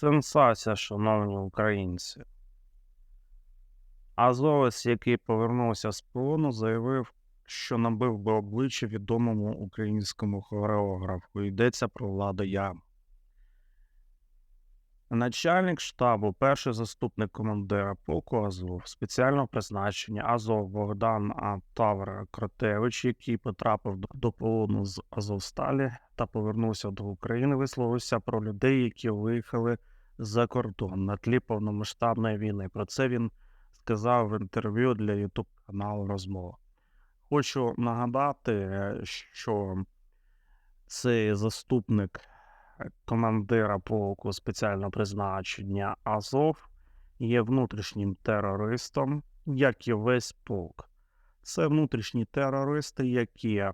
Сенсація, шановні українці. Азовець, який повернувся з полону, заявив, що набив би обличчя відомому українському хореографу. Йдеться про Влада Ям. Начальник штабу, перший заступник командира полку Азов, спеціального призначення Азов Богдан. Тавра Кротевич, який потрапив до полону з Азовсталі та повернувся до України, висловився про людей, які виїхали за кордон на тлі повномасштабної війни. Про це він сказав в інтерв'ю для YouTube каналу Розмова. Хочу нагадати, е, що цей заступник командира полку спеціального призначення Азов є внутрішнім терористом, як і весь полк. Це внутрішні терористи, які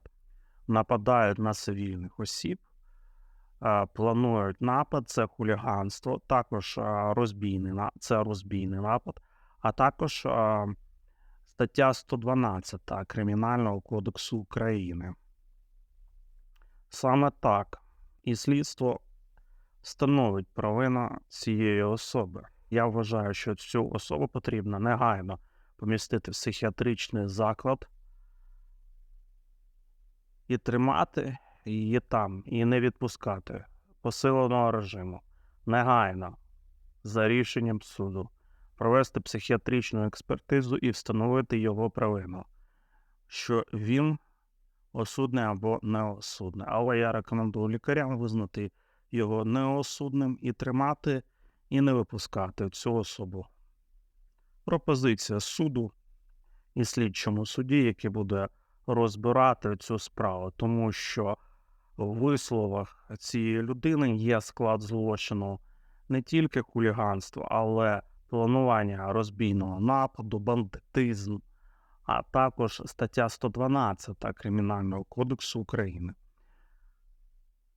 нападають на цивільних осіб, планують напад, це хуліганство, також е, розбійний це розбійний напад, а також е, стаття 112 Кримінального кодексу України. Саме так і слідство встановить провину цієї особи. Я вважаю, що цю особу потрібно негайно помістити в психіатричний заклад і тримати її там, і не відпускати посиленого режиму. Негайно, за рішенням суду, провести психіатричну експертизу і встановити його провину, що він осудний або неосудний. Але я рекомендую лікарям визнати його неосудним і тримати, і не випускати цю особу. Пропозиція суду і слідчому суді, який буде розбирати цю справу, тому що висловах цієї людини є склад злочину не тільки хуліганство, але планування розбійного нападу, бандитизм, а також стаття 112 Кримінального кодексу України.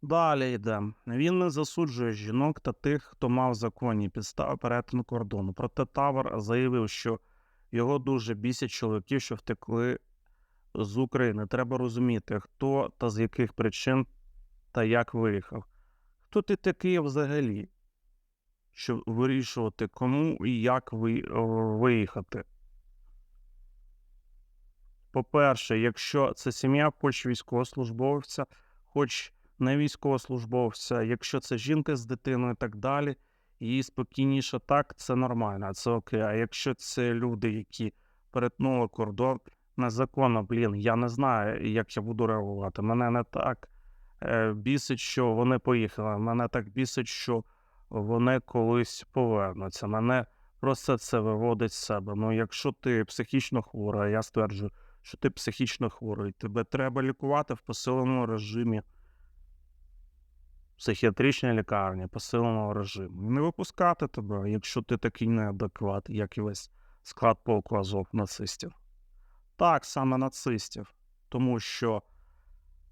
Далі йде. Він не засуджує жінок та тих, хто мав законні підстави перетину кордону. Проте Тавр заявив, що його дуже бісять чоловіків, що втекли з України. Треба розуміти, хто та з яких причин та як виїхав. Хто ти такий взагалі, щоб вирішувати, кому і як ви, е, виїхати? По-перше, якщо це сім'я, хоч військовослужбовця, хоч не військовослужбовця, якщо це жінка з дитиною і так далі, їй спокійніше так, це нормально, це окей. А якщо це люди, які перетнули кордон незаконно, блін, я не знаю, як я буду реагувати. Мене не так е, бісить, що вони поїхали. Мене так бісить, що вони колись повернуться. Мене просто це виводить з себе. Ну, якщо ти психічно хвора, я стверджую, що ти психічно хворий, тебе треба лікувати в посиленому режимі психіатричній лікарні, посиленого режиму. Не випускати тебе, якщо ти такий неадекват, як і весь склад полку Азов нацистів. Так, саме нацистів, тому що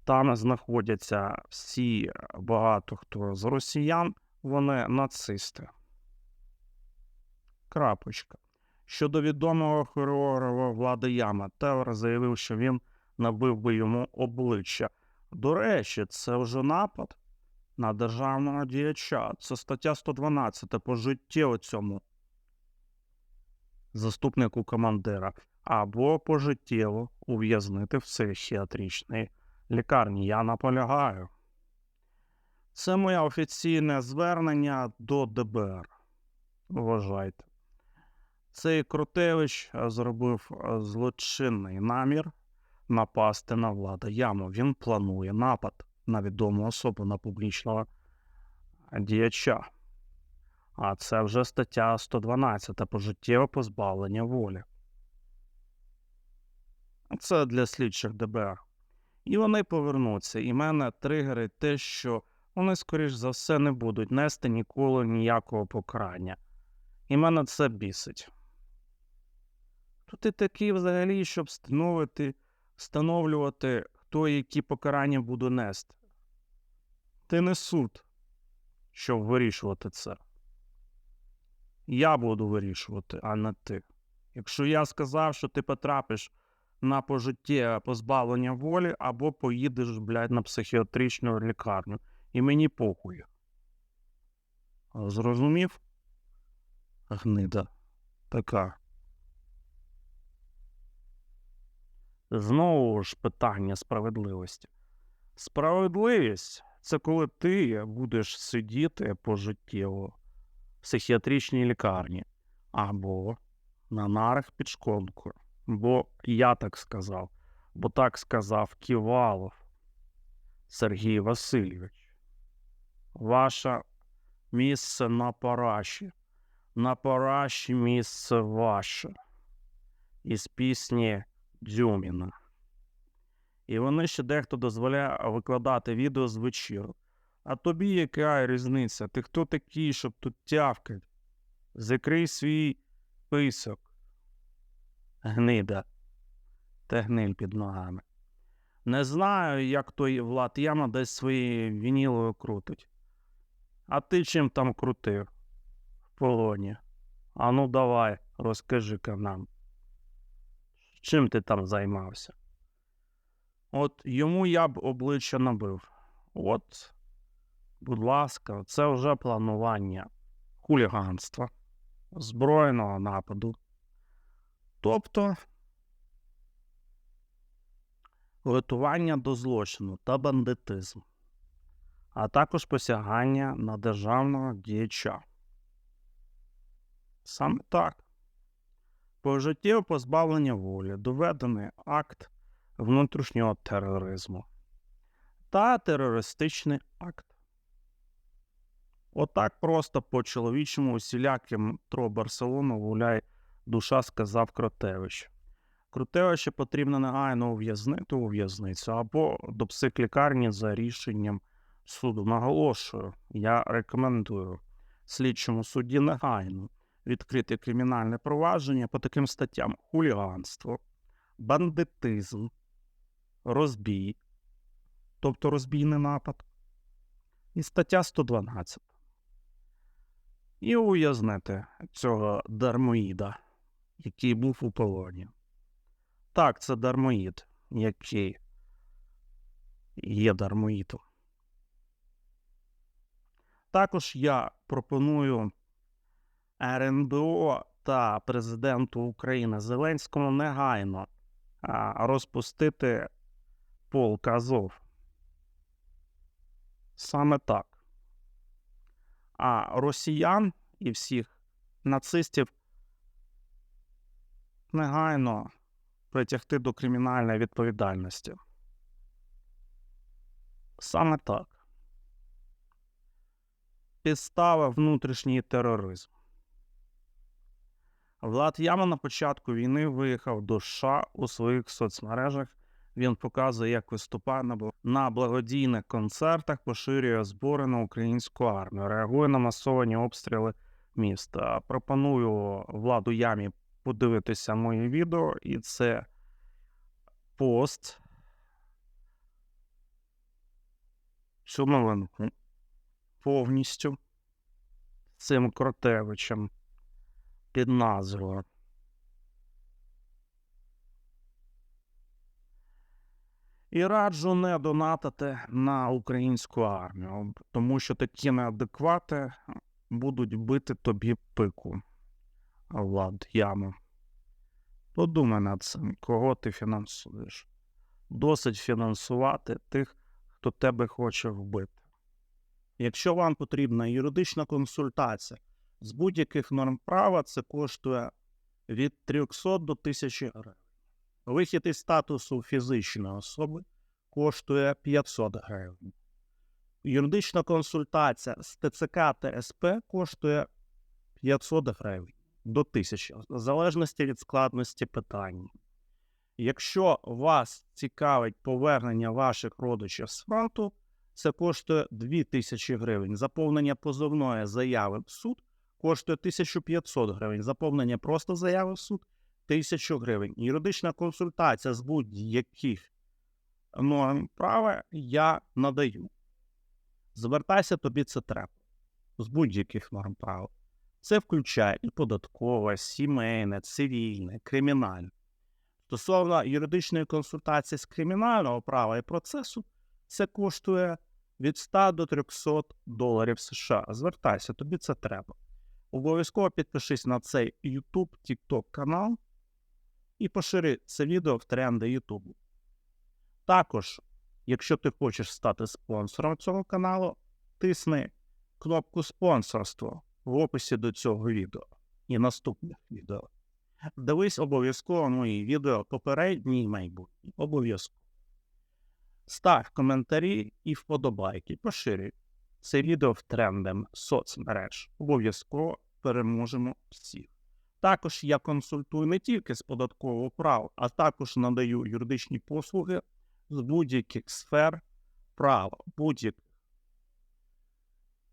там знаходяться всі багато хто з росіян, вони нацисти. Крапочка. Щодо відомого хореографа Влада Яма, Тевер заявив, що він набив би йому обличчя. До речі, це вже напад на державного діяча. Це стаття 112 пожиттєво цьому заступнику командира. Або пожиттєво ув'язнити в психіатричній лікарні. Я наполягаю. Це моє офіційне звернення до ДБР. Вважайте. Цей Крутевич е, зробив е, злочинний намір напасти на влада яму. Він планує напад на відому особу, на публічного діяча. А це вже стаття 112 пожиттєве позбавлення волі. Це для слідчих ДБР. І вони повернуться. І мене тригерить те, що вони, скоріш за все, не будуть нести ніколи ніякого покарання. І мене це бісить. Хто ти такий взагалі, щоб встановити, встановлювати, хто які покарання буде нести? Ти не суд, щоб вирішувати це. Я буду вирішувати, а не ти. Якщо я сказав, що ти потрапиш на пожиттєве позбавлення волі, або поїдеш, блядь, на психіатричну лікарню, і мені похуй. Зрозумів? Гнида така. Знову ж питання справедливості. Справедливість це коли ти будеш сидіти пожиттєво в психіатричній лікарні або на нарах під шконкою. Бо я так сказав, бо так сказав Ківалов Сергій Васильович. Ваше місце на параші. На параші місце ваше. Із пісні Дзюміна. І вони ще дехто дозволяє викладати відео з вечірок. А тобі яка різниця? Ти хто такий, щоб тут тявкать? Закрий свій писок. Гнида. Та гниль під ногами. Не знаю, як той Влад Яма десь свої вінілою крутить. А ти чим там крутив? В полоні. А ну давай, розкажи-ка нам. Чим ти там займався? От йому я б обличчя набив. От, будь ласка, це вже планування хуліганства, збройного нападу. Тобто готування до злочину та бандитизм, а також посягання на державного діяча. Саме так. Пожиттєве позбавлення волі, доведений акт внутрішнього тероризму та терористичний акт. Отак просто по-чоловічому усіляким тро Барселону гуляй душа, сказав Кротевич. Крутевича потрібно негайно ув'язнити у в'язницю або до психлікарні за рішенням суду. Наголошую, я рекомендую слідчому судді негайно відкрити кримінальне провадження по таким статтям: хуліганство, бандитизм, розбій, тобто розбійний напад, і стаття 112. І ув'язнити цього дармоїда, який був у полоні. Так, це дармоїд, який є дармоїдом. Також я пропоную РНБО та президенту України Зеленському негайно розпустити полк Азов. Саме так. А росіян і всіх нацистів негайно притягти до кримінальної відповідальності. Саме так. Підстава внутрішній тероризм. Влад Яма на початку війни виїхав до США у своїх соцмережах. Він показує, як виступає на благодійних концертах, поширює збори на українську армію, реагує на масовані обстріли міста. Пропоную владу ямі подивитися моє відео, і це пост. Цю новинку повністю цим Кротевичем під назвою. І раджу не донатити на українську армію, тому що такі неадеквати будуть бити тобі пику. Влад, яму. Подумай над цим, кого ти фінансуєш. Досить фінансувати тих, хто тебе хоче вбити. Якщо вам потрібна юридична консультація з будь-яких норм права, це коштує від 300 до 1000 гривень. Вихід із статусу фізичної особи коштує 500 гривень. Юридична консультація з ТЦК та СП коштує 500 гривень до 1000, в залежності від складності питання. Якщо вас цікавить повернення ваших родичів з фронту, це коштує 2000 гривень. Заповнення позовної заяви в суд коштує 1500 гривень. Заповнення просто заяви в суд 1000 гривень. Юридична консультація з будь-яких норм права я надаю. Звертайся, тобі це треба. З будь-яких норм права. Це включає і податкове, сімейне, цивільне, кримінальне. Стосовно юридичної консультації з кримінального права і процесу, це коштує від 100 до 300 доларів США. Звертайся, тобі це треба. Обов'язково підпишись на цей YouTube, TikTok канал і пошири це відео в тренди YouTube. Також, якщо ти хочеш стати спонсором цього каналу, тисни кнопку спонсорство в описі до цього відео і наступних відео. Дивись обов'язково мої відео попередні і майбутні. Обов'язково. Став коментарі і вподобайки, поширюй це відео в трендам соцмереж. Обов'язково переможемо всіх. Також я консультую не тільки з податкового права, а також надаю юридичні послуги з будь-яких сфер права, будь-яких.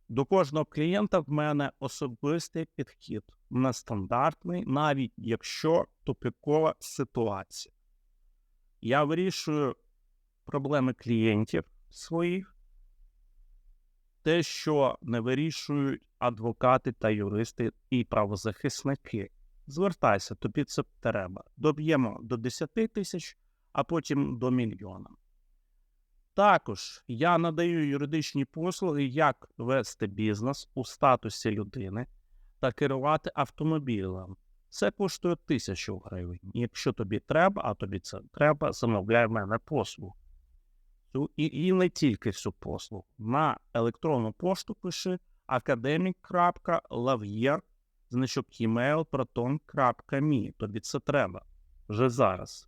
До кожного клієнта в мене особистий підхід, нестандартний, навіть якщо тупікова ситуація. Я вирішую проблеми клієнтів своїх, те, що не вирішують адвокати та юристи і правозахисники. Звертайся, тобі це треба. Доб'ємо до 10 тисяч, а потім до мільйона. Також я надаю юридичні послуги, як вести бізнес у статусі людини та керувати автомобілем. Це коштує тисячу гривень. Якщо тобі треба, а тобі це треба, замовляй в мене послугу. І, і не тільки цю послугу. На електронну пошту пиши academic.lavier, значок email proton.me. Тобі це треба вже зараз.